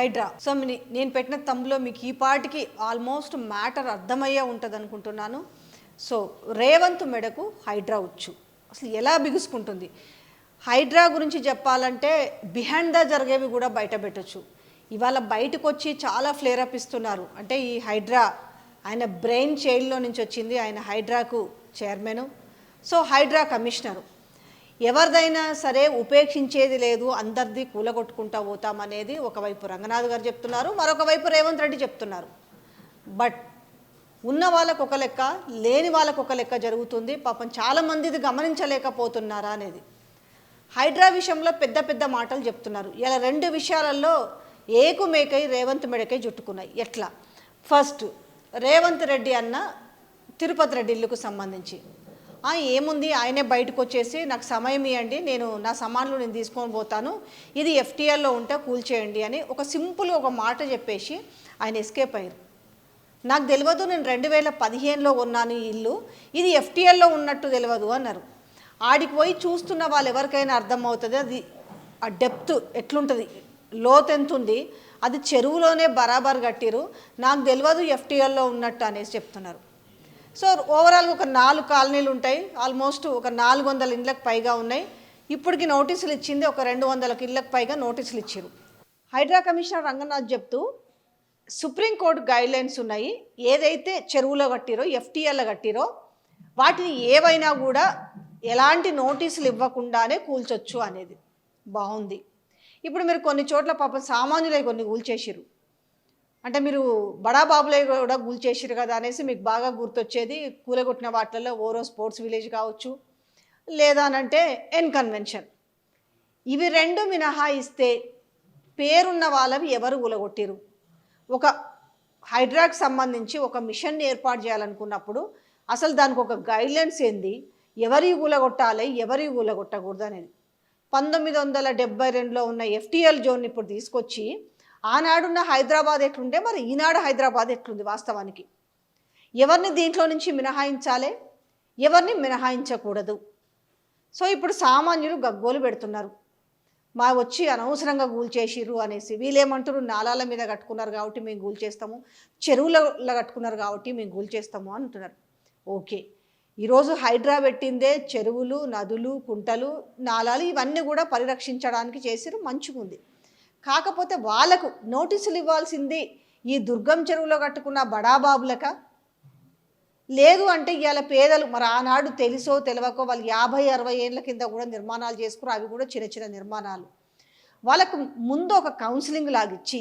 Hydraa. So నేను పెట్టిన తమ్ములో మీకు ఈ పాటికి ఆల్మోస్ట్ మ్యాటర్ అర్థమయ్యే ఉంటుంది అనుకుంటున్నాను. సో రేవంత్ మెడకు హైడ్రా వచ్చు. అసలు ఎలా బిగుసుకుంటుంది? హైడ్రా గురించి చెప్పాలంటే బిహైండ్ ద జరిగేవి కూడా బయట పెట్టచ్చు. ఇవాళ బయటకు వచ్చి చాలా ఫ్లేరప్ ఇస్తున్నారు. అంటే ఈ హైడ్రా ఆయన బ్రెయిన్ చైల్డ్లో నుంచి వచ్చింది. ఆయన హైడ్రాకు చైర్మన్. So Hydraa commissioner. ఎవరిదైనా సరే ఉపేక్షించేది లేదు అందరిది కూలగొట్టుకుంటా పోతామనేది ఒకవైపు రంగనాథ్ గారు చెప్తున్నారు మరొక వైపు రేవంత్ రెడ్డి చెప్తున్నారు. బట్ ఉన్న వాళ్ళకు ఒక లెక్క లేని వాళ్ళకు ఒక లెక్క జరుగుతుంది. పాపం చాలామంది ఇది గమనించలేకపోతున్నారా అనేది. హైడ్రా విషయంలో పెద్ద పెద్ద మాటలు చెప్తున్నారు. ఇలా రెండు విషయాలలో ఏకు మేకై రేవంత్ మెడకై జుట్టుకున్నాయి ఎట్లా? ఫస్ట్ రేవంత్ రెడ్డి అన్న తిరుపతి రెడ్డి ఇల్లుకు సంబంధించి. ఏముంది? ఆయనే బయటకు వచ్చేసి నాకు సమయం ఇవ్వండి నేను నా సమాన్లు నేను తీసుకొని పోతాను. ఇది ఎఫ్టీఆర్లో ఉంటే కూల్చేయండి అని ఒక సింపుల్ ఒక మాట చెప్పేసి ఆయన ఎస్కేప్ అయ్యారు. నాకు తెలియదు నేను రెండు వేల పదిహేనులో కొన్నాను ఈ ఇల్లు. ఇది ఎఫ్టీఎల్లో ఉన్నట్టు తెలియదు అన్నారు. ఆడికి పోయి చూస్తున్న వాళ్ళు ఎవరికైనా అర్థమవుతుంది అది ఆ డెప్త్ ఎట్లుంటుంది? లోత్ ఎంత ఉంది అది చెరువులోనే బరాబర్ కట్టిరు. నాకు తెలియదు ఎఫ్టీఎల్లో ఉన్నట్టు అనేసి చెప్తున్నారు. సో ఓవరాల్గా ఒక నాలుగు కాలనీలు ఉంటాయి. ఆల్మోస్ట్ ఒక నాలుగు వందల ఇండ్లకు పైగా ఉన్నాయి. ఇప్పటికి నోటీసులు ఇచ్చింది ఒక రెండు వందల ఇళ్ళకు పైగా నోటీసులు ఇచ్చారు. హైడ్రా కమిషనర్ రంగనాథ్ చెప్తూ సుప్రీంకోర్టు గైడ్లైన్స్ ఉన్నాయి. ఏదైతే చెరువులో కట్టిరో ఎఫ్టీఎల్లో కట్టిరో వాటిని ఏవైనా కూడా ఎలాంటి నోటీసులు ఇవ్వకుండానే కూల్చొచ్చు అనేది బాగుంది. ఇప్పుడు మీరు కొన్ని చోట్ల పాపం సామాన్యులై కొన్ని కూల్చేసిరు అంటే మీరు బడా బాబులే కూడా కూల్చేసిరు కదా అనేసి మీకు బాగా గుర్తొచ్చేది కూలగొట్టిన వాటిల్లో ఓరో స్పోర్ట్స్ విలేజ్ కావచ్చు లేదా అనంటే ఎన్ కన్వెన్షన్. ఇవి రెండు మినహాయిస్తే పేరున్న వాళ్ళవి ఎవరు కూలగొట్టిరు ఒక హైడ్రాకి సంబంధించి ఒక మిషన్ ఏర్పాటు చేయాలనుకున్నప్పుడు అసలు దానికి ఒక గైడ్లైన్స్ ఏంది? ఎవరి కూలగొట్టాలి? ఎవరి కూలగొట్టకూడదు అనేది. పంతొమ్మిది వందల డెబ్బై రెండులో ఉన్న ఎఫ్టీఎల్ జోన్ ఇప్పుడు తీసుకొచ్చి ఆనాడున్న హైదరాబాద్ ఎట్లుంటే మరి ఈనాడు హైదరాబాద్ ఎట్లుంది వాస్తవానికి? ఎవరిని దీంట్లో నుంచి మినహాయించాలి? ఎవరిని మినహాయించకూడదు? సో ఇప్పుడు సామాన్యులు గగ్గోలు పెడుతున్నారు. మా వచ్చి అనవసరంగా గూల్చేసిర్రు అనేసి. వీళ్ళేమంటారు నాలాల మీద కట్టుకున్నారు కాబట్టి మేము గూల్చేస్తాము చెరువులలో కట్టుకున్నారు కాబట్టి మేము గూల్చేస్తాము అంటున్నారు. ఓకే. ఈరోజు హైడ్రా పెట్టిందే చెరువులు నదులు కుంటలు నాలాలు ఇవన్నీ కూడా పరిరక్షించడానికి చేసిరు మంచిగుంది. కాకపోతే వాళ్ళకు నోటీసులు ఇవ్వాల్సింది ఈ దుర్గం చెరువులో కట్టుకున్న బడాబాబులక? లేదు అంటే ఇవాళ పేదలు మరి ఆనాడు తెలుసో తెలియకో వాళ్ళు యాభై అరవై ఏళ్ళ కింద కూడా నిర్మాణాలు చేసుకుని అవి కూడా చిన్న చిన్న నిర్మాణాలు. వాళ్ళకు ముందు ఒక కౌన్సిలింగ్ లాగిచ్చి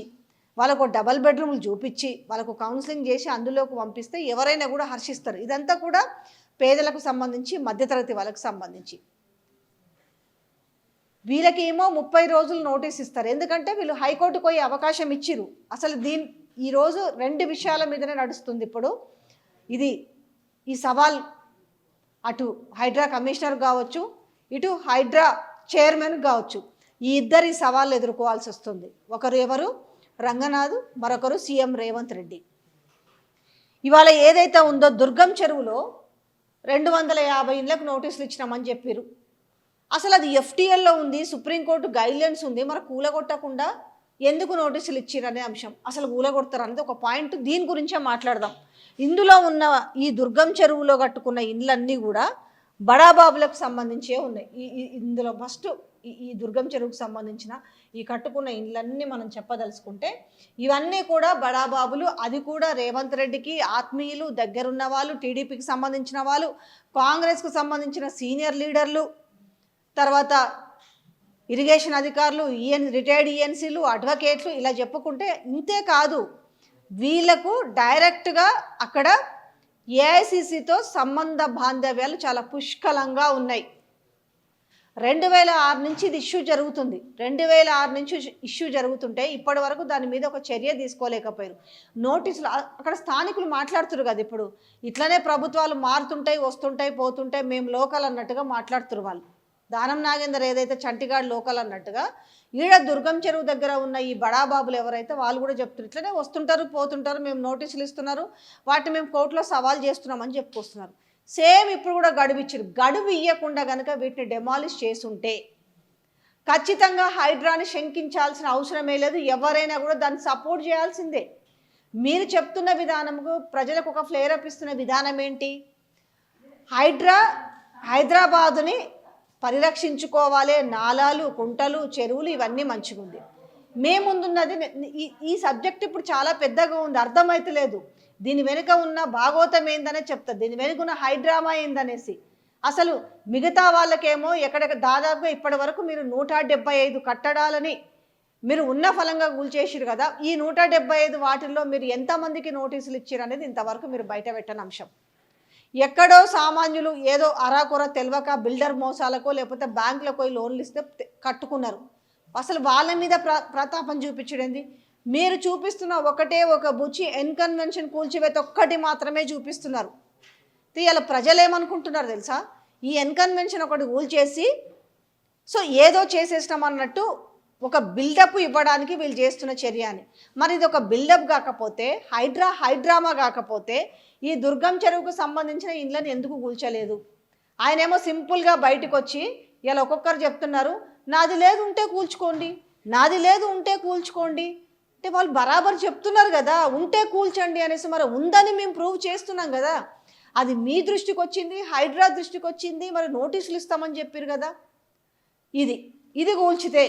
వాళ్ళకు ఒక డబల్ బెడ్రూమ్లు చూపించి వాళ్ళకు కౌన్సిలింగ్ చేసి అందులోకి పంపిస్తే ఎవరైనా కూడా హర్షిస్తారు. ఇదంతా కూడా పేదలకు సంబంధించి మధ్యతరగతి వాళ్ళకు సంబంధించి. వీళ్ళకేమో ముప్పై రోజులు నోటీస్ ఇస్తారు. ఎందుకంటే వీళ్ళు హైకోర్టుకు పోయే అవకాశం ఇచ్చిరు అసలు దీని ఈరోజు రెండు విషయాల మీదనే నడుస్తుంది ఇప్పుడు. ఇది ఈ సవాల్ అటు హైడ్రా కమిషనర్ కావచ్చు ఇటు హైడ్రా చైర్మన్ కావచ్చు. ఈ ఇద్దరి సవాళ్ళు ఎదుర్కోవాల్సి వస్తుంది. ఒకరు ఎవరు? రంగనాథ్ మరొకరు సీఎం రేవంత్ రెడ్డి. ఇవాళ ఏదైతే ఉందో దుర్గం చెరువులో రెండు వందల యాభై ఇళ్ళకు నోటీసులు ఇచ్చినామని చెప్పారు అసలు అది ఎఫ్టీఎల్లో ఉంది సుప్రీంకోర్టు గైడ్లైన్స్ ఉంది మరి కూలగొట్టకుండా ఎందుకు నోటీసులు ఇచ్చిరనే అంశం. అసలు కూలగొడతారు అనేది ఒక పాయింట్. దీని గురించే మాట్లాడదాం. ఇందులో ఉన్న ఈ దుర్గం చెరువులో కట్టుకున్న ఇండ్లన్నీ కూడా బడాబాబులకు సంబంధించే ఉన్నాయి. ఈ ఇందులో ఫస్ట్ ఈ ఈ దుర్గం చెరువుకు సంబంధించిన ఈ కట్టుకున్న ఇండ్లన్నీ మనం చెప్పదలుచుకుంటే ఇవన్నీ కూడా బడాబాబులు అది కూడా రేవంత్ రెడ్డికి ఆత్మీయులు దగ్గరున్న వాళ్ళు టీడీపీకి సంబంధించిన వాళ్ళు కాంగ్రెస్కు సంబంధించిన సీనియర్ లీడర్లు తర్వాత ఇరిగేషన్ అధికారులు ఈఎన్ రిటైర్డ్ ఈఎన్సీలు అడ్వకేట్లు ఇలా చెప్పుకుంటే ఇంతే కాదు. వీళ్ళకు డైరెక్ట్గా అక్కడ ఏఐసిసితో సంబంధ బాంధవ్యాలు చాలా పుష్కలంగా ఉన్నాయి. రెండు వేల ఆరు నుంచి ఇది ఇష్యూ జరుగుతుంది. రెండు వేల ఆరు నుంచి ఇష్యూ జరుగుతుంటే ఇప్పటి వరకు దాని మీద ఒక చర్య తీసుకోలేకపోయారు. నోటీసులు అక్కడ స్థానికులు మాట్లాడుతురు కదా ఇప్పుడు. ఇట్లనే ప్రభుత్వాలు మారుతుంటాయి వస్తుంటాయి పోతుంటాయి మేము లోకల్ అన్నట్టుగా మాట్లాడుతున్నారు వాళ్ళు. దానం నాగేందర్ ఏదైతే చంటిగాడ్ లోకల్ అన్నట్టుగా ఈడ దుర్గం చెరువు దగ్గర ఉన్న ఈ బడాబాబులు ఎవరైతే వాళ్ళు కూడా చెప్తున్నారు. ఇట్లనే వస్తుంటారు పోతుంటారు మేము నోటీసులు ఇస్తున్నారు వాటిని మేము కోర్టులో సవాల్ చేస్తున్నామని చెప్పుకొస్తున్నారు సేమ్ ఇప్పుడు కూడా గడువు ఇచ్చారు. గడువు ఇవ్వకుండా కనుక వీటిని డెమాలిష్ చేసుంటే ఖచ్చితంగా హైడ్రాని శంకించాల్సిన అవసరమే లేదు. ఎవరైనా కూడా దాన్ని సపోర్ట్ చేయాల్సిందే. మీరు చెప్తున్న విధానముకు ప్రజలకు ఒక ఫ్లేరప్ ఇస్తున్న విధానం ఏంటి? హైడ్రా హైదరాబాదుని పరిరక్షించుకోవాలి నాలాలు కుంటలు చెరువులు ఇవన్నీ మంచిగా ఉంది మేము ముందున్నది ఈ ఈ సబ్జెక్ట్ ఇప్పుడు చాలా పెద్దగా ఉంది అర్థమైతలేదు దీని వెనుక ఉన్న భాగోతం ఏందనే చెప్తా దీని వెనుక ఉన్న హైడ్రామా ఏందనేసి. అసలు మిగతా వాళ్ళకేమో ఎక్కడ దాదాపుగా ఇప్పటి వరకు మీరు నూట డెబ్బై ఐదు కట్టడాలని మీరు ఉన్న ఫలంగా కూల్చేసిరు కదా ఈ నూట డెబ్బై ఐదు వాటిల్లో మీరు ఎంతమందికి నోటీసులు ఇచ్చారు అనేది ఇంతవరకు మీరు బయట పెట్టని అంశం. ఎక్కడో సామాన్యులు ఏదో అరాకొర తెలియక బిల్డర్ మోసాలకో లేకపోతే బ్యాంకులకు లోన్లు ఇస్తే కట్టుకున్నారు. అసలు వాళ్ళ మీద ప్ర ప్రతాపం చూపించడండి మీరు చూపిస్తున్న ఒకటే ఒక బుచ్చి ఎన్కన్వెన్షన్ కూల్చివేత ఒక్కటి మాత్రమే చూపిస్తున్నారు. ఇవాళ ప్రజలు ఏమనుకుంటున్నారు తెలుసా? ఈ ఎన్కన్వెన్షన్ ఒకటి కూల్చేసి సో ఏదో చేసేసినాం అన్నట్టు ఒక బిల్డప్ ఇవ్వడానికి వీళ్ళు చేస్తున్న చర్య అని. మరి ఇది ఒక బిల్డప్ కాకపోతే హైడ్రా హైడ్రామా కాకపోతే ఈ దుర్గం చెరువుకు సంబంధించిన ఇండ్లను ఎందుకు కూల్చలేదు? ఆయనేమో సింపుల్గా బయటకు వచ్చి ఇలా ఒక్కొక్కరు చెప్తున్నారు నాది లేదు ఉంటే కూల్చుకోండి నాది లేదు ఉంటే కూల్చుకోండి. అంటే వాళ్ళు బరాబర్ చెప్తున్నారు కదా ఉంటే కూల్చండి అనేసి మరి ఉందని మేము ప్రూవ్ చేస్తున్నాం కదా. అది మీ దృష్టికి వచ్చింది హైడ్రా దృష్టికి వచ్చింది మరి నోటీసులు ఇస్తామని చెప్పారు కదా. ఇది ఇది కూల్చితే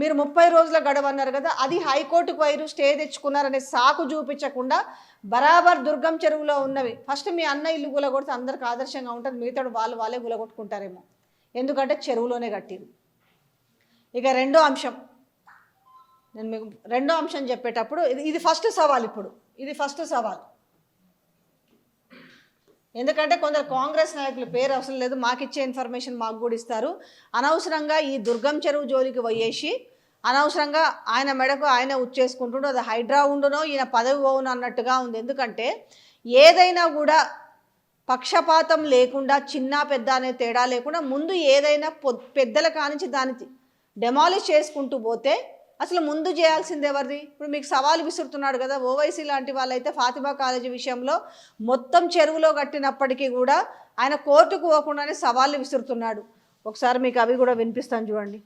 మీరు ముప్పై రోజుల గడువు అన్నారు కదా అది హైకోర్టుకు వైరు స్టే తెచ్చుకున్నారనే సాకు చూపించకుండా బరాబర్ దుర్గం చెరువులో ఉన్నవి. ఫస్ట్ మీ అన్న ఇల్లు గులగొడితే అందరికి ఆదర్శంగా ఉంటుంది మిగతాడు వాళ్ళు వాళ్ళే గులగొట్టుకుంటారేమో. ఎందుకంటే చెరువులోనే కట్టిరు. ఇక రెండో అంశం. నేను మీకు రెండో అంశం చెప్పేటప్పుడు ఇది ఇది ఫస్ట్ సవాల్ ఇప్పుడు. ఇది ఫస్ట్ సవాల్. ఎందుకంటే కొందరు కాంగ్రెస్ నాయకుల పేరు అవసరం లేదు మాకు ఇచ్చే ఇన్ఫర్మేషన్ మాకు కూడా ఇస్తారు. అనవసరంగా ఈ దుర్గం చెరువు జోలికి పోయేసి అనవసరంగా ఆయన మెడకు ఆయన ఉచ్చేసుకుంటుండో అది హైడ్రా ఉండునో ఈయన పదవి పోవును అన్నట్టుగా ఉంది. ఎందుకంటే ఏదైనా కూడా పక్షపాతం లేకుండా చిన్న పెద్ద అనే తేడా లేకుండా ముందు ఏదైనా పెద్దల కానించి దాన్ని డెమాలిష్ చేసుకుంటూ పోతే అసలు ముందు చేయాల్సింది ఎవరిది? ఇప్పుడు మీకు సవాలు విసురుతున్నాడు కదా ఓవైసీ లాంటి వాళ్ళైతే ఫాతిమా కాలేజీ విషయంలో మొత్తం చెరువులో కట్టినప్పటికీ కూడా ఆయన కోర్టుకు పోకుండానే సవాళ్ళు విసురుతున్నాడు. ఒకసారి మీకు అవి కూడా వినిపిస్తాను చూడండి.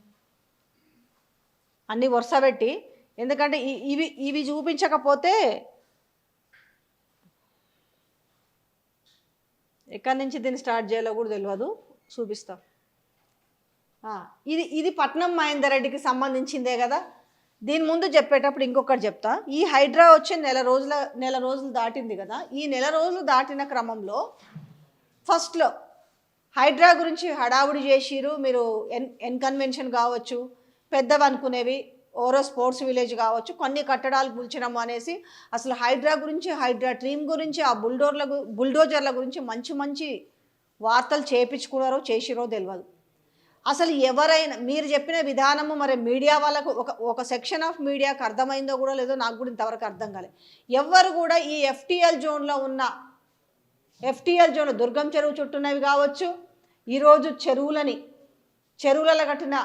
అన్నీ వరుస పెట్టి ఎందుకంటే ఇ- ఇవి ఇవి చూపించకపోతే ఎక్కడి నుంచి దీన్ని స్టార్ట్ చేయాలో కూడా తెలియదు. చూపిస్తాం. ఇది ఇది పట్నం మహేందర్ రెడ్డికి సంబంధించిందే కదా? దీని ముందు చెప్పేటప్పుడు ఇంకొకటి చెప్తా. ఈ హైడ్రా వచ్చి నెల రోజుల నెల రోజులు దాటింది కదా ఈ నెల రోజులు దాటిన క్రమంలో ఫస్ట్లో హైడ్రా గురించి హడావుడి చేసిరు. మీరు ఎన్ ఎన్కన్వెన్షన్ కావచ్చు పెద్దవి అనుకునేవి ఓరో స్పోర్ట్స్ విలేజ్ కావచ్చు కొన్ని కట్టడాలు కూల్చడం అనేసి అసలు హైడ్రా గురించి హైడ్రా టీమ్ గురించి ఆ బుల్డోర్ల బుల్డోజర్ల గురించి మంచి మంచి వార్తలు చేపించుకున్నారో చేసిరో తెలియదు అసలు ఎవరైనా మీరు చెప్పిన విధానము మరి మీడియా వాళ్ళకు ఒక ఒక సెక్షన్ ఆఫ్ మీడియాకు అర్థమైందో కూడా లేదో నాకు కూడా ఇంతవరకు అర్థం కాలేదు ఎవ్వరు కూడా ఈ ఎఫ్టీఎల్ జోన్లో ఉన్న ఎఫ్టీఎల్ జోన్ దుర్గం చెరువు చుట్టూనవి కావచ్చు ఈరోజు చెరువులని చెరువులలో కట్టిన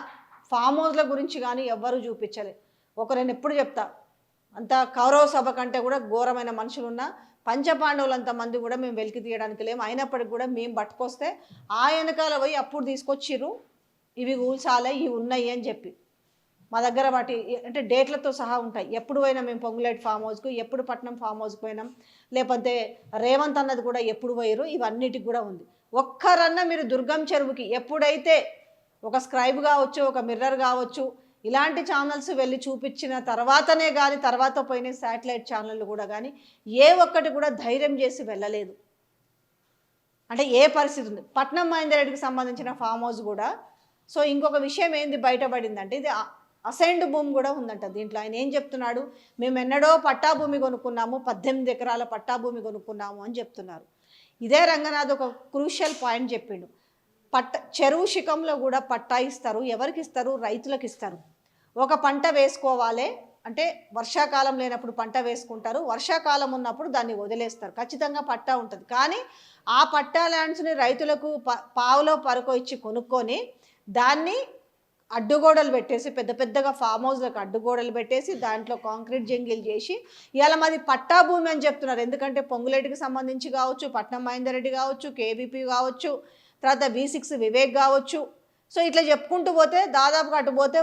ఫామ్ హౌస్ల గురించి కానీ ఎవ్వరూ చూపించలే. ఒక నేను ఎప్పుడు చెప్తా అంత కౌరవ సభ కంటే కూడా ఘోరమైన మనుషులు ఉన్న పంచపాండవులంత మంది కూడా మేము వెలికి తీయడానికి లేము అయినప్పటికి కూడా మేము పట్టుకొస్తే ఆ వెనకాల పోయి అప్పుడు తీసుకొచ్చిర్రు. ఇవి ఊల్చాలే ఇవి ఉన్నాయి అని చెప్పి. మా దగ్గర వాటి అంటే డేట్లతో సహా ఉంటాయి. ఎప్పుడు పోయినా మేము పొంగులేట్ ఫామ్ హౌస్కు ఎప్పుడు పట్నం ఫామ్ హౌస్కి పోయినాం. లేకపోతే రేవంత్ అన్నది కూడా ఎప్పుడు పోయారు ఇవన్నిటికి కూడా ఉంది. ఒక్కరన్నా మీరు దుర్గం చెరువుకి ఎప్పుడైతే ఒక స్క్రైబ్ కావచ్చు ఒక మిర్రర్ కావచ్చు ఇలాంటి ఛానల్స్ వెళ్ళి చూపించిన తర్వాతనే కానీ తర్వాత పోయిన శాటిలైట్ ఛానళ్ళు కూడా కానీ ఏ ఒక్కటి కూడా ధైర్యం చేసి వెళ్ళలేదు. అంటే ఏ పరిస్థితి ఉంది? పట్నం మహేందర్ రెడ్డికి సంబంధించిన ఫామ్ హౌస్ కూడా సో ఇంకొక విషయం ఏంది బయటపడిందంటే ఇది అసైన్డ్ భూమి కూడా ఉందంట దీంట్లో. ఆయన ఏం చెప్తున్నాడు? మేము ఎన్నడో పట్టా భూమి కొనుక్కున్నాము పద్దెనిమిది ఎకరాల పట్టా భూమి కొనుక్కున్నాము అని చెప్తున్నారు. ఇదే రంగనాథ్ ఒక క్రూషియల్ పాయింట్ చెప్పిండు. పట్ట చెరువు శిఖంలో కూడా పట్టా ఇస్తారు ఎవరికి ఇస్తారు? రైతులకు ఇస్తారు. ఒక పంట వేసుకోవాలి అంటే వర్షాకాలం లేనప్పుడు పంట వేసుకుంటారు వర్షాకాలం ఉన్నప్పుడు దాన్ని వదిలేస్తారు. ఖచ్చితంగా పట్టా ఉంటుంది. కానీ ఆ పట్టా ల్యాండ్స్ని రైతులకు ప పావులో పరుకో ఇచ్చి కొనుక్కొని దాన్ని అడ్డుగోడలు పెట్టేసి పెద్ద పెద్దగా ఫామ్ హౌస్లకు అడ్డుగోడలు పెట్టేసి దాంట్లో కాంక్రీట్ జంగిల్ చేసి ఇవాళ మాది పట్టా భూమి అని చెప్తున్నారు. ఎందుకంటే పొంగులేటికి సంబంధించి కావచ్చు పట్నం మహేందర్ రెడ్డి కావచ్చు కేవీపీ కావచ్చు తర్వాత వి సిక్స్ వివేక్ కావచ్చు. సో ఇట్లా చెప్పుకుంటూ పోతే దాదాపుగా అటు పోతే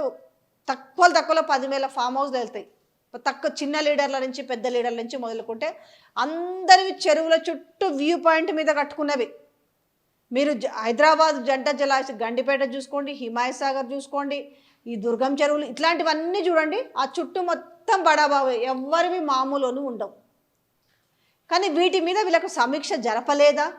తక్కువ తక్కువలో పదివేల ఫామ్ హౌస్లు వెళ్తాయి. తక్కువ చిన్న లీడర్ల నుంచి పెద్ద లీడర్ల నుంచి మొదలుకుంటే అందరివి చెరువుల చుట్టూ వ్యూ పాయింట్ మీద కట్టుకున్నవి. మీరు జ- హైదరాబాద్ జంట జలాశ గండిపేట చూసుకోండి హిమాయ సాగర్ చూసుకోండి ఈ దుర్గం చెరువులు ఇట్లాంటివన్నీ చూడండి ఆ చుట్టూ మొత్తం బడాబాబు ఎవ్వరివి మామూలును ఉండవు. కానీ వీటి మీద వీళ్ళకు సమీక్ష జరపలేదా?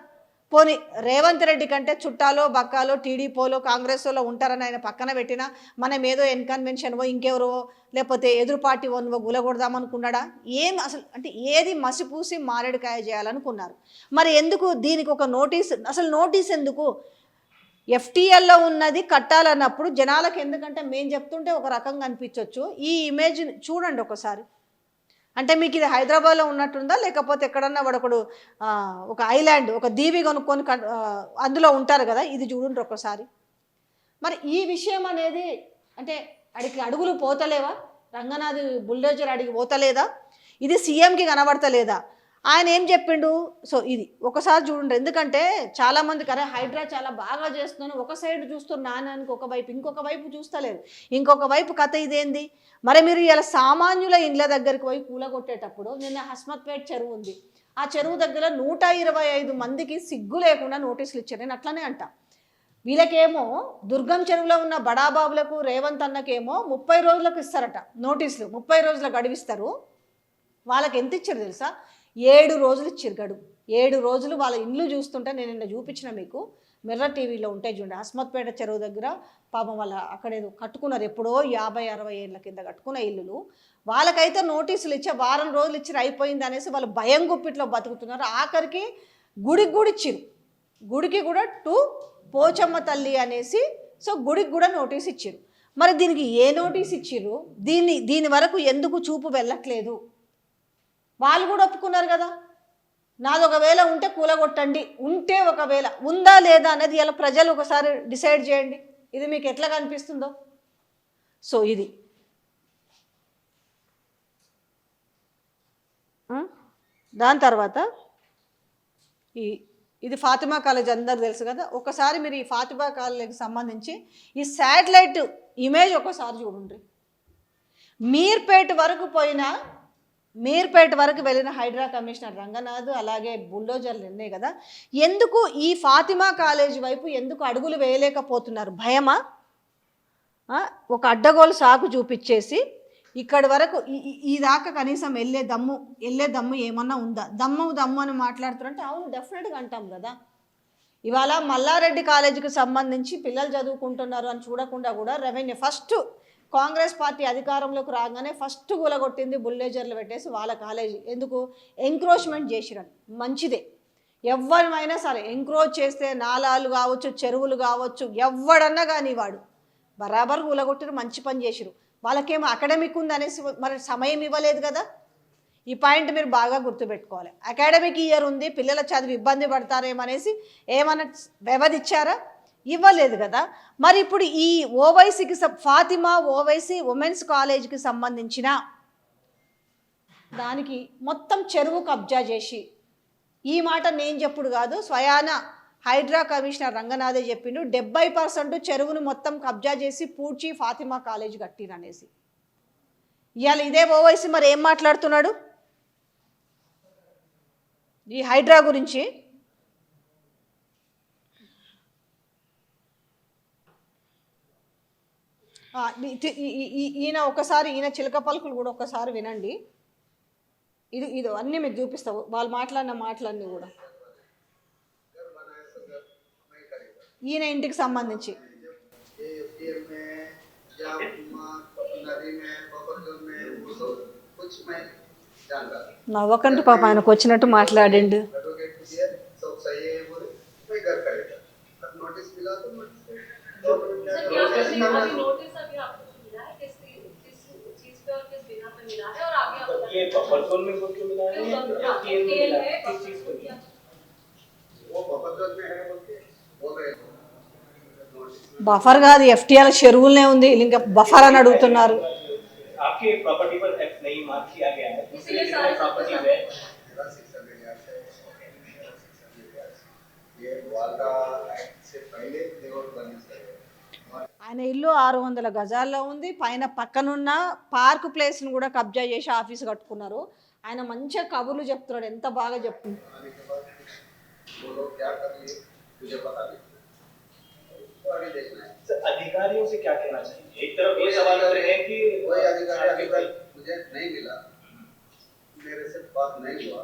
పోని రేవంత్ రెడ్డి కంటే చుట్టాలో బక్కాలో టీడీపోలో కాంగ్రెస్లో ఉంటారని ఆయన పక్కన పెట్టినా మనం ఏదో ఎన్కన్వెన్షన్వో ఇంకెవరో లేకపోతే ఎదురు పార్టీ వన్వో గులగొడదామనుకున్నాడా ఏం అసలు అంటే ఏది మసిపూసి మారేడుకాయ చేయాలనుకున్నారు? మరి ఎందుకు దీనికి ఒక నోటీస్? అసలు నోటీస్ ఎందుకు? ఎఫ్టీఎల్లో ఉన్నది కట్టాలన్నప్పుడు జనాలకు ఎందుకంటే మేము చెప్తుంటే ఒక రకంగా అనిపించవచ్చు ఈ ఇమేజ్ చూడండి ఒకసారి. అంటే మీకు ఇది హైదరాబాద్లో ఉన్నట్టుందా? లేకపోతే ఎక్కడన్నా వాడొకడు ఒకడు ఒక ఐలాండ్ ఒక దీవి కొనుక్కొని అందులో ఉంటారు కదా? ఇది చూడండి ఒక్కసారి మరి ఈ విషయం అనేది అంటే అడిగి అడుగులు పోతలేవా? రంగనాథ్ బుల్డోజర్ అడిగి పోతలేదా? ఇది సీఎంకి కనబడతలేదా? ఆయన ఏం చెప్పిండు? సో ఇది. ఒకసారి చూడండి. ఎందుకంటే చాలామందికి అరే హైడ్రా చాలా బాగా చేస్తున్నాను. ఒక సైడ్ చూస్తున్నానికి ఒక వైపు ఇంకొక వైపు చూస్తలేదు. ఇంకొక వైపు కథ ఇదేంది? మరి మీరు ఇలా సామాన్యుల ఇండ్ల దగ్గరికి పోయి కూలగొట్టేటప్పుడు నిన్న హస్మత్పేట్ చెరువు ఉంది. ఆ చెరువు దగ్గర నూట ఇరవై ఐదు మందికి సిగ్గు లేకుండా నోటీసులు ఇచ్చారు. నేను అట్లనే అంట. వీళ్ళకేమో దుర్గం చెరువులో ఉన్న బడాబాబులకు రేవంత్ అన్నకేమో ముప్పై రోజులకు ఇస్తారట నోటీసులు. ముప్పై రోజులకు గడివిస్తారు వాళ్ళకి ఎంత ఇచ్చారు తెలుసా? ఏడు రోజులు ఇచ్చారు గడువు ఏడు రోజులు వాళ్ళ ఇల్లు చూస్తుంటే నేను నిన్న చూపించిన మీకు. మిర్రర్ టీవీలో ఉంటాయి చూడండి. అస్మత్పేట చెరువు దగ్గర పాపం వాళ్ళ అక్కడేదో కట్టుకున్నారు. ఎప్పుడో యాభై అరవై ఏళ్ళ కింద కట్టుకున్న ఇల్లులు. వాళ్ళకైతే నోటీసులు ఇచ్చే వారం రోజులు ఇచ్చారు అయిపోయింది అనేసి వాళ్ళు భయం గుప్పిట్లో బతుకుతున్నారు. ఆఖరికి గుడికి కూడా ఇచ్చిరు. గుడికి కూడా టూ పోచమ్మ తల్లి అనేసి సో గుడికి కూడా నోటీస్ ఇచ్చిరు. మరి దీనికి ఏ నోటీస్ ఇచ్చిర్రు దీన్ని దీని వరకు ఎందుకు చూపు వెళ్ళట్లేదు? వాళ్ళు కూడా ఒప్పుకున్నారు కదా. నాది ఒకవేళ ఉంటే కూలగొట్టండి. ఉంటే ఒకవేళ ఉందా లేదా అనేది ఇలా ప్రజలు ఒకసారి డిసైడ్ చేయండి. ఇది మీకు ఎట్లా కనిపిస్తుందో. సో ఇది. దాని తర్వాత ఈ ఇది ఫాతిమా కాలేజ్ అందరు తెలుసు కదా. ఒకసారి మీరు ఈ ఫాతిమా కాలేజ్కి సంబంధించి ఈ శాటిలైట్ ఇమేజ్ ఒకసారి చూడండి. మీర్పేట వరకు పోయినా మీర్పేట వరకు వెళ్ళిన హైడ్రా కమిషనర్ రంగనాథ్ అలాగే బుల్డోజర్లు ఉన్నాయి కదా ఎందుకు ఈ ఫాతిమా కాలేజ్ వైపు ఎందుకు అడుగులు వేయలేకపోతున్నారు? భయమా? ఒక అడ్డగోలు సాకు చూపించేసి ఇక్కడి వరకు ఈ- దాకా కనీసం వెళ్ళే దమ్ము వెళ్ళే దమ్ము ఏమన్నా ఉందా? దమ్ము దమ్ము అని మాట్లాడుతున్నారంటే అవును డెఫినెట్గా అంటాం కదా. ఇవాళ మల్లారెడ్డి కాలేజీకి సంబంధించి పిల్లలు చదువుకుంటున్నారు అని చూడకుండా కూడా రెవెన్యూ ఫస్ట్ కాంగ్రెస్ పార్టీ అధికారంలోకి రాగానే ఫస్ట్ గులగొట్టింది బుల్లేజర్లు పెట్టేసి వాళ్ళ కాలేజీ. ఎందుకు? ఎంక్రోచ్మెంట్ చేసిరని. మంచిదే. ఎవరిమైనా సరే ఎంక్రోచ్ చేస్తే నాలాలు కావచ్చు చెరువులు కావచ్చు ఎవడన్నా కానీ వాడు. బరాబర్ కూలగొట్టిరు మంచి పని చేసిరు. వాళ్ళకేమో అకాడమిక్ ఉందనేసి మరి సమయం ఇవ్వలేదు కదా? ఈ పాయింట్ మీరు బాగా గుర్తుపెట్టుకోవాలి. అకాడమిక్ ఇయర్ ఉంది పిల్లల చదివి ఇబ్బంది పడతారేమనేసి ఏమన్నా వ్యవధి ఇచ్చారా ఇవ్వలేదు కదా. మరి ఇప్పుడు ఈ ఓవైసీకి ఫాతిమా ఓవైసీ ఉమెన్స్ కాలేజ్కి సంబంధించిన దానికి మొత్తం చెరువు కబ్జా చేసి ఈ మాట నేను చెప్పుడు కాదు స్వయాన హైడ్రా కమిషనర్ రంగనాథే చెప్పిండు డెబ్బై పర్సెంట్ చెరువును మొత్తం కబ్జా చేసి పూడ్చి ఫాతిమా కాలేజ్ కట్టిరనేసి ఇవాళ ఇదే ఓవైసీ మరి ఏం మాట్లాడుతున్నాడు? ఈ హైడ్రా గురించి ఆ, ఈ- ఈ- ఈ- ఈ- ఈయన ఒకసారి ఈయన చిలక పలుకులు కూడా ఒకసారి వినండి. ఇది ఇది అన్నీ మీకు చూపిస్తావు వాళ్ళు మాట్లాడిన మాటలన్నీ కూడా. ఈయన ఇంటికి సంబంధించి. నవ్వకండి పాప ఆయనకు వచ్చినట్టు మాట్లాడండి. నోటీస్ ये बफर जोन में बोल के मिला है या बताइए FTL में तेल मिला है है किस चीज पे मिला है? वो बफर जोन में है बोल के बोल रहे थे नोटिस బఫర్ కాదు ఎఫ్టీఆర్ చెరువులనే ఉంది వీళ్ళు ఇంకా బఫర్ అని అడుగుతున్నారు आपके प्रॉपर्टी पर F नहीं मार्क किया गया है इसीलिए सारे प्रॉपर्टी सब में मेरा सिक्स हंड्रेड यार्ड है सिक्स हंड्रेड यार्ड ये वादा एक्ट से पहले देवर बने से ఆయన ఇల్లు ఆరు వందల గజాల్లో ఉంది పైన పక్కనున్న పార్క్ ప్లేస్ని కూడా కబ్జా చేసి ఆఫీస్ కట్టుకున్నారు ఆయన మంచిగా కబుర్లు చెప్తున్నాడు ఎంత బాగా చెప్తున్నాడు आने के बाद वो लोग क्या कर लिए मुझे पता नहीं तो आगे देखना है सर, अधिकारियों से क्या कहना चाहिए एक तरफ ये सवाल उठ रहे हैं कि कोई अधिकारी अभी तक मुझे नहीं मिला मेरे से बात नहीं हुआ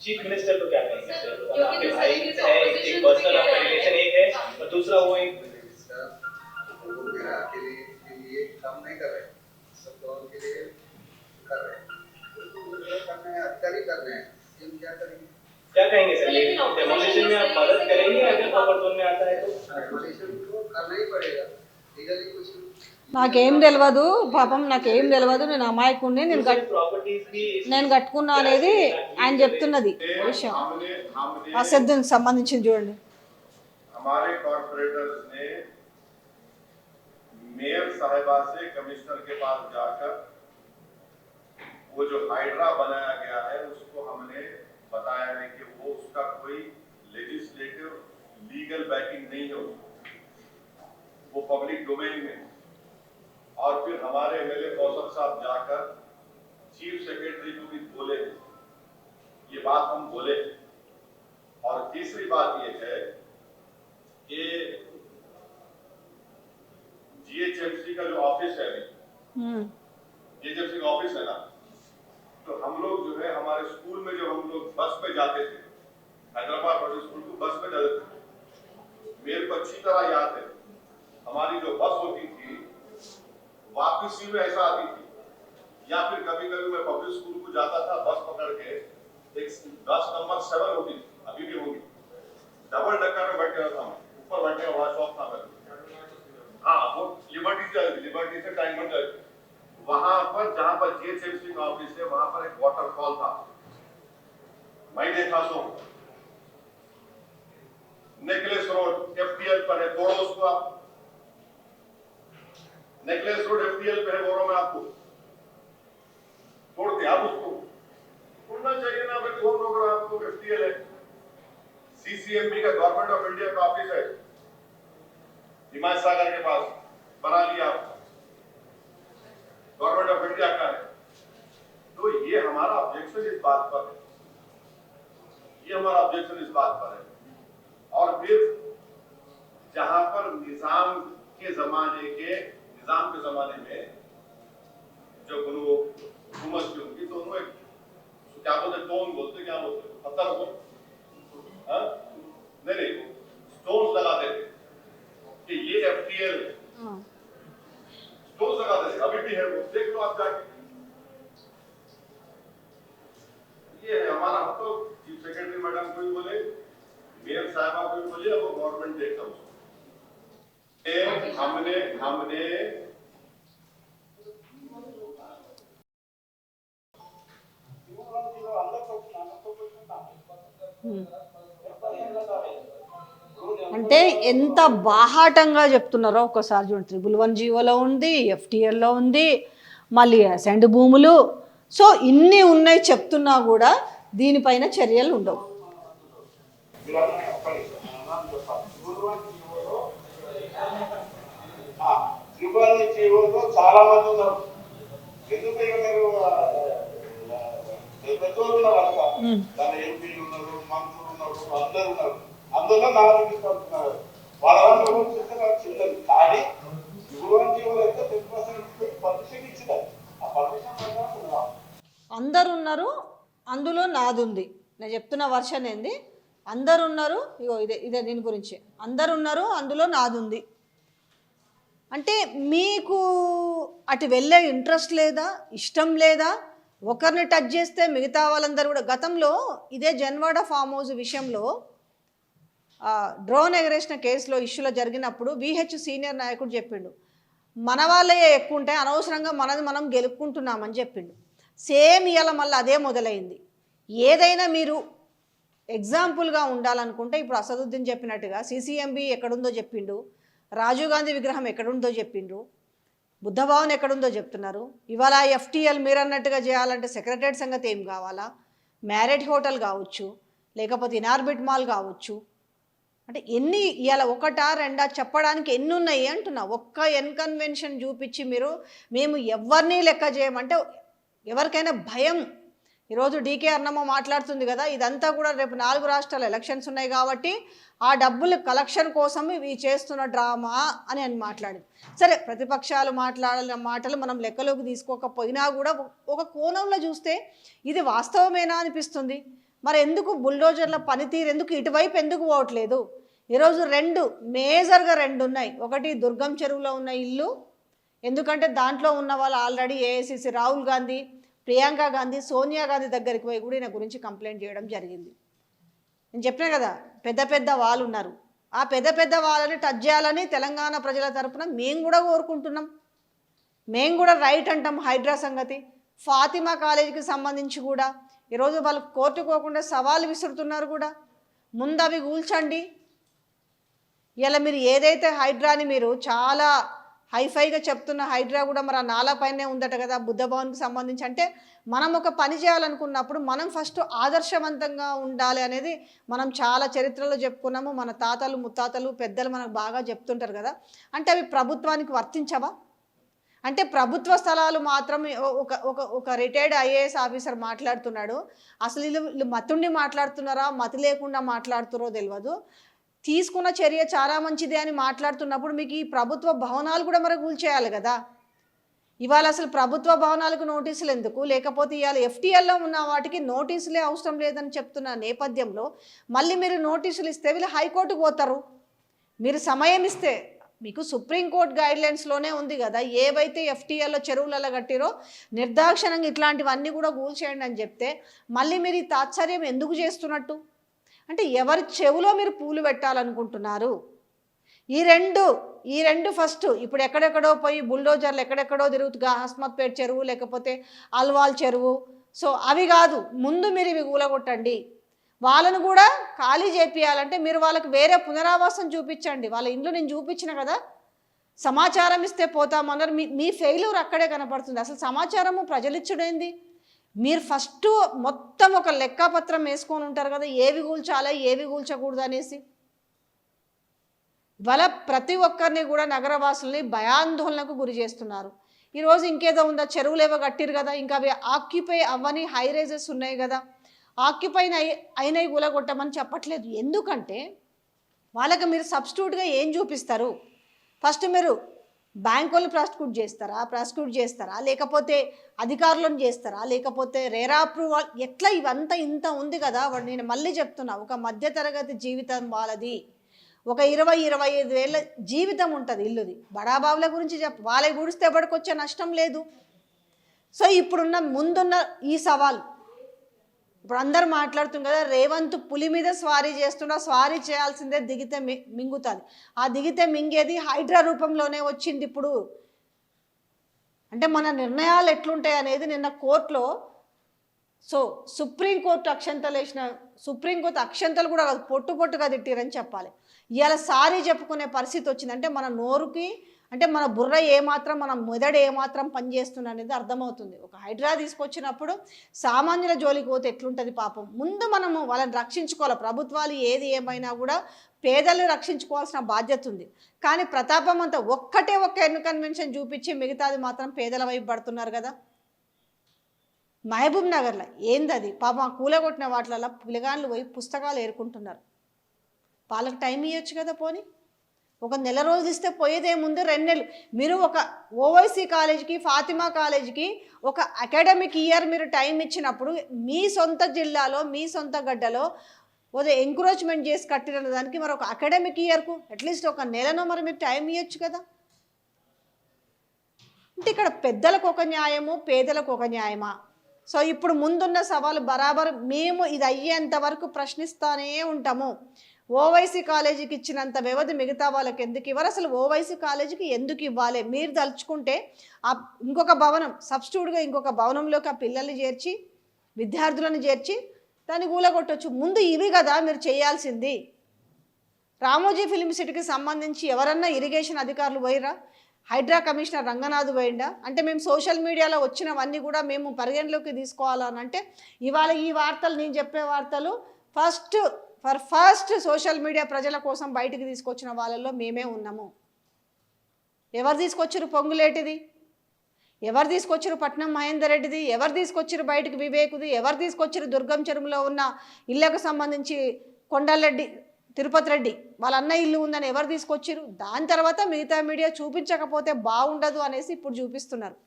चीफ मिनिस्टर को क्या कहेंगे सर, सर क्योंकि आपके सर, भाई ये है opposition एक पर्सनल से आपका कह रहे रिलेशन हैं। एक है और दूसरा वो एक मिनिस्टर वो मेरा अकेले के लिए काम नहीं कर रहे सब लोगों के लिए कर रहे हैं तो करने हैं अधिकारी कर रहे हैं हम क्या करेंगे क्या कहेंगे सर ये लेकिन opposition डेमोलिशन में आप इस मदद तरीके से करेंगे नहीं अगर कर बफर जोन में आता है तो रेवोल्यूशन को करना ही पड़ेगा लीगली कुछ నాకేం తెలియదు పాపం నాకేం తెలియదు నేను అమాయకుడిని నేను గట్ प्रॉपर्टीज भी నేను కట్టుకున్నా అనేది ఆయన చెప్తున్నది విషయం हमने हमने అసెద్దుకి సంబంధించింది చూడండి हमारे कॉर्पोरेटर्स ने मेयर साहिबा से कमिश्नर के पास जाकर वो जो हाइड्रा बनाया गया है, उसको हमने बताया है कि वो उसका कोई लेजिस्लेटिव लीगल बैकिंग नहीं है वो पब्लिक डोमेन में और फिर हमारे एमएलए कौशल साहब जाकर चीफ सेक्रेटरी को भी बोले ये बात हम बोले और तीसरी बात ये है कि जीएचएमसी का जो ऑफ़िस है अभी ఉమ్. जीएचएमसी का ऑफ़िस है ना तो हम लोग जो है हमारे स्कूल में जो हम लोग बस में जाते थे हैदराबाद पब्लिक स्कूल को बस में जाते थे मेरे को अच्छी तरह याद है हमारी जो बस होती थी वापसी में ऐसा आती थी या फिर कभी कभी मैं पब्लिक स्कूल को जाता था बस पकड़ के एक बस नंबर सेवन होती थी अभी भी होगी डबल डक्कर में बैठे था मैं ऊपर बैठने का बड़ा शौक था मेरे। हाँ वो लिबर्टी थी लिबर्टी से डायमंड थी वहाँ पर, जहाँ पर जीएचएमसी का ऑफ़िस है, वहाँ पर एक वाटरफॉल था। मैं देखा सो नेकलेस रोड एफटीएल पर है तोड़ो उसको आप। नेकलेस रोड एफटीएल पे है, बोलो मैं आपको। तोड़ते आप उसको। तोड़ना चाहिए ना भाई कौन रोक रहा है आपको एफटीएल है। सीसीएमबी का गवर्नमेंट ऑफ़ इंडिया का ऑफ़िस है। हिमायत सागर के पास बना लिया गवर्नमेंट ऑफ़ इंडिया का है। तो ये हमारा ऑब्जेक्शन इस बात पर है। ये हमारा ऑब्जेक्शन इस बात पर है। और फिर, जहाँ पर निज़ाम के जमाने के, निज़ाम के जमाने में, जो उन्होंने हुकूमत की उनकी तो उन्होंने क्या बोलते टोन बोलते क्या बोलते पत्थर को। ఎంత బాహాటంగా చెప్తున్నారో ఒకసారి చూడండి. త్రిబుల్ వన్ జీవోలో ఉంది ఎఫ్టీఎల్లో ఉంది మళ్ళీ అసెండ్ భూములు. సో ఇన్ని ఉన్నాయి చెప్తున్నా కూడా దీనిపైన చర్యలు ఉండవు. చాలా మంది ఉన్నారు. ఎందుకు ఇక మీరు ఆ, ఆ, పెద్దోళ్ళు ఉన్నారు. అంతా దాని ఎంపీలు ఉన్నారు మంత్రులు ఉన్నారు అందరు ఉన్నారు. అందులో నాలుగు తీసుకొస్తున్నారు వాళ్ళ దాంట్లో చిన్నది కానీ అయితే టెన్ పర్సెంట్ పర్మిషన్ ఇచ్చినారు. ఆ పర్మిషన్ అందరు ఉన్నారు అందులో నాదుంది. నేను చెప్తున్న వర్షన్ ఏంది? అందరు ఉన్నారు ఇగో ఇదే ఇదే దీని గురించి. అందరు ఉన్నారు అందులో నాదుంది. అంటే మీకు అటు వెళ్ళే ఇంట్రెస్ట్ లేదా? ఇష్టం లేదా? ఒకరిని టచ్ చేస్తే మిగతా వాళ్ళందరూ కూడా గతంలో ఇదే జన్వాడ ఫామ్ హౌస్ విషయంలో డ్రోన్ ఎగరేసిన కేసులో ఇష్యూలో జరిగినప్పుడు విహెచ్ సీనియర్ నాయకుడు చెప్పిండు మన వాళ్ళే ఎక్కువ ఉంటే అనవసరంగా మనది మనం గెలుపుకుంటున్నామని చెప్పిండు. సేమ్ ఇవాళ మళ్ళీ అదే మొదలైంది. ఏదైనా మీరు ఎగ్జాంపుల్గా ఉండాలనుకుంటే ఇప్పుడు అసదుద్దీన్ చెప్పినట్టుగా సీసీఎంబీ ఎక్కడుందో చెప్పిండు రాజీవ్ గాంధీ విగ్రహం ఎక్కడుందో చెప్పిండ్రు బుద్ధభవన్ ఎక్కడుందో చెప్తున్నారు. ఇవాళ ఎఫ్టీఎల్ మీరు అన్నట్టుగా చేయాలంటే సెక్రటరేట్ సంగతి ఏం కావాలా? మ్యారెట్ హోటల్ కావచ్చు లేకపోతే ఇనార్బిట్ మాల్ కావచ్చు అంటే ఎన్ని ఇవాళ ఒకటా రెండా చెప్పడానికి ఎన్ని ఉన్నాయి అంటున్నా. ఒక్క ఎన్కన్వెన్షన్ చూపించి మీరు మేము ఎవరిని లెక్క చేయమంటే ఎవరికైనా భయం. ఈరోజు డీకే అన్నమ్మ మాట్లాడుతుంది కదా ఇదంతా కూడా రేపు నాలుగు రాష్ట్రాల ఎలక్షన్స్ ఉన్నాయి కాబట్టి ఆ డబ్బులు కలెక్షన్ కోసం ఇవి చేస్తున్న డ్రామా అని అని మాట్లాడింది సరే ప్రతిపక్షాలు మాట్లాడాలన్న మాటలు మనం లెక్కలోకి తీసుకోకపోయినా కూడా ఒక కోణంలో చూస్తే ఇది వాస్తవమేనా అనిపిస్తుంది? మరి ఎందుకు బుల్డోజర్ల పనితీరు ఎందుకు ఇటువైపు ఎందుకు పోవట్లేదు? ఈరోజు రెండు మేజర్గా రెండు ఉన్నాయి ఒకటి దుర్గం చెరువులో ఉన్న ఇల్లు. ఎందుకంటే దాంట్లో ఉన్న వాళ్ళు ఆల్రెడీ ఏఐసిసి రాహుల్ గాంధీ ప్రియాంక గాంధీ సోనియా గాంధీ దగ్గరికి పోయి కూడా ఈయన గురించి కంప్లైంట్ చేయడం జరిగింది. నేను చెప్పినా కదా పెద్ద పెద్ద వాళ్ళు ఉన్నారు ఆ పెద్ద పెద్ద వాళ్ళని టచ్ చేయాలని తెలంగాణ ప్రజల తరపున మేము కూడా కోరుకుంటున్నాం. మేము కూడా రైట్ అంటాం హైడ్రా సంగతి. ఫాతిమా కాలేజీకి సంబంధించి కూడా ఈరోజు వాళ్ళు కోర్టు పోకుండా సవాలు విసురుతున్నారు కూడా. ముందు అవి కూల్చండి ఇలా మీరు ఏదైతే హైడ్రాని మీరు చాలా హైఫైగా చెప్తున్న హైడ్రా కూడా మరి ఆ నాలా పైనే ఉందట కదా బుద్ధ భవన్కి సంబంధించి. అంటే మనం ఒక పని చేయాలనుకున్నప్పుడు మనం ఫస్ట్ ఆదర్శవంతంగా ఉండాలి అనేది మనం చాలా చరిత్రలో చెప్పుకున్నాము. మన తాతలు ముత్తాతలు పెద్దలు మనకు బాగా చెప్తుంటారు కదా. అంటే అవి ప్రభుత్వానికి వర్తించవా? అంటే ప్రభుత్వ స్థలాలు మాత్రం ఒక ఒక ఒక రిటైర్డ్ ఐఏఎస్ ఆఫీసర్ మాట్లాడుతున్నాడు. అసలు వీళ్ళు వీళ్ళు మతుండి మాట్లాడుతున్నారా? మతి లేకుండా మాట్లాడుతున్నారో తెలియదు తీసుకున్న చర్య చాలా మంచిది అని మాట్లాడుతున్నప్పుడు మీకు ఈ ప్రభుత్వ భవనాలు కూడా మరి కూల్చేయాలి కదా. ఇవాళ అసలు ప్రభుత్వ భవనాలకు నోటీసులు ఎందుకు? లేకపోతే ఇవాళ ఎఫ్టీఎల్లో ఉన్న వాటికి నోటీసులే అవసరం లేదని చెప్తున్న నేపథ్యంలో మళ్ళీ మీరు నోటీసులు ఇస్తే వీళ్ళు హైకోర్టుకు పోతారు. మీరు సమయం ఇస్తే మీకు సుప్రీంకోర్టు గైడ్లైన్స్లోనే ఉంది కదా ఏవైతే ఎఫ్టీఎల్లో చెరువులలో కట్టిరో నిర్దాక్షణంగా ఇట్లాంటివన్నీ కూడా కూల్చేయండి అని చెప్తే మళ్ళీ మీరు ఈ తాత్సర్యం ఎందుకు చేస్తున్నట్టు? అంటే ఎవరి చెవులో మీరు పూలు పెట్టాలనుకుంటున్నారు? ఈ రెండు ఈ రెండు ఫస్ట్ ఇప్పుడు ఎక్కడెక్కడో పోయి బుల్డోజర్లు ఎక్కడెక్కడో తిరుగుతుగా హస్మత్పేట్ చెరువు లేకపోతే అల్వాల్ చెరువు. సో అవి కాదు ముందు మీరు ఇవి కూలగొట్టండి వాళ్ళను కూడా ఖాళీ చేపియాలంటే మీరు వాళ్ళకి వేరే పునరావాసం చూపించండి. వాళ్ళ ఇండ్లు నేను చూపించిన కదా సమాచారం ఇస్తే పోతామన్నారు మీ మీ ఫెయిల్యూర్ అక్కడే కనపడుతుంది. అసలు సమాచారము ప్రజలిచ్చుడేంది? మీరు ఫస్ట్ మొత్తం ఒక లెక్కపత్రం వేసుకొని ఉంటారు కదా ఏవి కూల్చాలి ఏవి కూల్చకూడదు అనేసి. ఇవాళ ప్రతి ఒక్కరిని కూడా నగరవాసుల్ని భయాందోళనకు గురి చేస్తున్నారు. ఈరోజు ఇంకేదో ఉందా చెరువులు ఏవో కట్టిరు కదా ఇంకా అవి ఆక్యుపై అవ్వని హై రైజెస్ ఉన్నాయి కదా. ఆక్యుపై అయినవి కూలగొట్టమని చెప్పట్లేదు. ఎందుకంటే వాళ్ళకి మీరు సబ్స్టిట్యూట్గా ఏం చూపిస్తారు? ఫస్ట్ మీరు బ్యాంకులను ప్రాసిక్యూట్ చేస్తారా? ప్రాసిక్యూట్ చేస్తారా? లేకపోతే అధికారులను చేస్తారా? లేకపోతే రేరా అప్రూవల్? ఎట్లా ఇవంతా ఇంత ఉంది కదా? వాడు నేను మళ్ళీ చెప్తున్నా ఒక మధ్యతరగతి జీవితం వాళ్ళది. ఒక ఇరవై ఇరవై ఐదు వేల జీవితం ఉంటుంది ఇల్లుది. బడాబాబుల గురించి చెప్ వాళ్ళకి గుడిస్తే ఎవరికి వచ్చే నష్టం లేదు. సో ఇప్పుడున్న ముందున్న ఈ సవాల్ ఇప్పుడు అందరు మాట్లాడుతుంది కదా రేవంత్ పులి మీద స్వారీ చేస్తున్నా స్వారీ చేయాల్సిందే దిగితే మి మింగుతుంది. ఆ దిగితే మింగేది హైడ్రా రూపంలోనే వచ్చింది ఇప్పుడు. అంటే మన నిర్ణయాలు ఎట్లుంటాయి అనేది నిన్న కోర్టులో సో సుప్రీంకోర్టు అక్షంతలు వేసిన సుప్రీంకోర్టు అక్షంతలు కూడా కాదు పొట్టు పొట్టుగా తిట్టిరని చెప్పాలి. ఇవాళ సారీ చెప్పుకునే పరిస్థితి వచ్చింది. అంటే మన నోరుకి అంటే మన బుర్ర ఏమాత్రం మన మెదడు ఏమాత్రం పనిచేస్తుంది అనేది అర్థమవుతుంది. ఒక హైడ్రా తీసుకొచ్చినప్పుడు సామాన్యుల జోలికి పోతే ఎట్లుంటుంది పాపం? ముందు మనము వాళ్ళని రక్షించుకోవాలి. ప్రభుత్వాలు ఏది ఏమైనా కూడా పేదలు రక్షించుకోవాల్సిన బాధ్యత ఉంది. కానీ ప్రతాపం అంతా ఒక్కటే ఒక్క ఎన్ కన్వెన్షన్ చూపించి మిగతాది మాత్రం పేదల వైపు పడుతున్నారు కదా. మహబూబ్ నగర్లో ఏంది అది పాపం ఆ కూలగొట్టిన వాటిలలో పిల్లగాళ్ళు పోయి పుస్తకాలు ఏరుకుంటున్నారు. వాళ్ళకి టైం ఇవ్వచ్చు కదా పోనీ? ఒక నెల రోజులు ఇస్తే పోయేదేముంది రెండు నెలలు. మీరు ఒక ఓవైసీ కాలేజీకి ఫాతిమా కాలేజీకి ఒక అకాడమిక్ ఇయర్ మీరు టైం ఇచ్చినప్పుడు మీ సొంత జిల్లాలో మీ సొంత గడ్డలో ఉదయం ఎంకరేజ్మెంట్ చేసి కట్టిన దానికి మరి ఒక అకాడమిక్ ఇయర్కు అట్లీస్ట్ ఒక నెలను మరి మీరు టైం ఇవ్వచ్చు కదా. అంటే ఇక్కడ పెద్దలకు ఒక న్యాయము పేదలకు ఒక న్యాయమా? సో ఇప్పుడు ముందున్న సవాలు బరాబర్ మేము ఇది అయ్యేంత వరకు ప్రశ్నిస్తూనే ఉంటాము. ఓవైసీ కాలేజీకి ఇచ్చినంత వ్యవధి మిగతా వాళ్ళకి ఎందుకు ఇవ్వరు అసలు ఓవైసీ కాలేజీకి ఎందుకు ఇవ్వాలి? మీరు తలుచుకుంటే ఆ ఇంకొక భవనం సబ్స్టిట్యూట్గా ఇంకొక భవనంలోకి ఆ పిల్లల్ని చేర్చి విద్యార్థులను చేర్చి దాన్ని కూలగొట్టచ్చు ముందు ఇవి కదా మీరు చేయాల్సింది. రామోజీ ఫిలిం సిటీకి సంబంధించి ఎవరన్నా ఇరిగేషన్ అధికారులు పోయిరా హైడ్రా కమిషనర్ రంగనాథ్ పోయిండా? అంటే మేము సోషల్ మీడియాలో వచ్చినవన్నీ కూడా మేము పరిగణలోకి తీసుకోవాలని అంటే ఇవాళ ఈ వార్తలు నేను చెప్పే వార్తలు first for first social media ప్రజల కోసం బయటికి తీసుకొచ్చిన వాళ్ళల్లో మేమే ఉన్నాము. ఎవరు తీసుకొచ్చారు పొంగులేటిది? ఎవరు తీసుకొచ్చారు పట్నం మహేందర్ రెడ్డిది ఎవరు తీసుకొచ్చారు బయటకు వివేకుది? ఎవరు తీసుకొచ్చారు దుర్గం చెరువులో ఉన్న ఇళ్ళకు సంబంధించి కొండలరెడ్డి తిరుపతి రెడ్డి వాళ్ళ అన్న ఇల్లు ఉందని ఎవరు తీసుకొచ్చారు? దాని తర్వాత మిగతా మీడియా చూపించకపోతే బాగుండదు అనేసి ఇప్పుడు చూపిస్తున్నారు.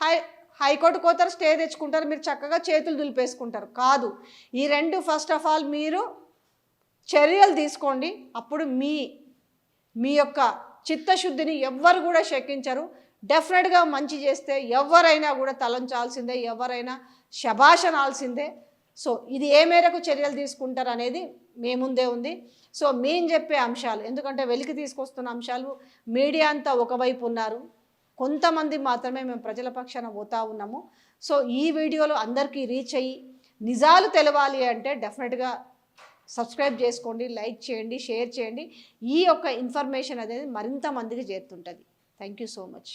హై హైకోర్టు కోతారు స్టే తెచ్చుకుంటారు మీరు చక్కగా చేతులు దులిపేసుకుంటారు. కాదు ఈ రెండు ఫస్ట్ ఆఫ్ ఆల్ మీరు చర్యలు తీసుకోండి. అప్పుడు మీ మీ యొక్క చిత్తశుద్ధిని ఎవ్వరు కూడా శకించరు. డెఫినెట్గా మంచి చేస్తే ఎవరైనా కూడా తలంచాల్సిందే ఎవరైనా శభాషనాల్సిందే సో ఇది ఏ మేరకు చర్యలు తీసుకుంటారు అనేది మీ ముందే ఉంది. సో మేము చెప్పే అంశాలు ఎందుకంటే వెలికి తీసుకొస్తున్న అంశాలు మీడియా అంతా ఒకవైపు ఉన్నారు. కొంతమంది మాత్రమే మేము ప్రజల పక్షాన పోతా ఉన్నాము. సో ఈ వీడియోలు అందరికీ రీచ్ అయ్యి నిజాలు తెలవాలి అంటే డెఫినెట్గా సబ్స్క్రైబ్ చేసుకోండి లైక్ చేయండి షేర్ చేయండి. ఈ యొక్క ఇన్ఫర్మేషన్ అనేది మరింత మందికి చేరుతుంటుంది. Thank you so much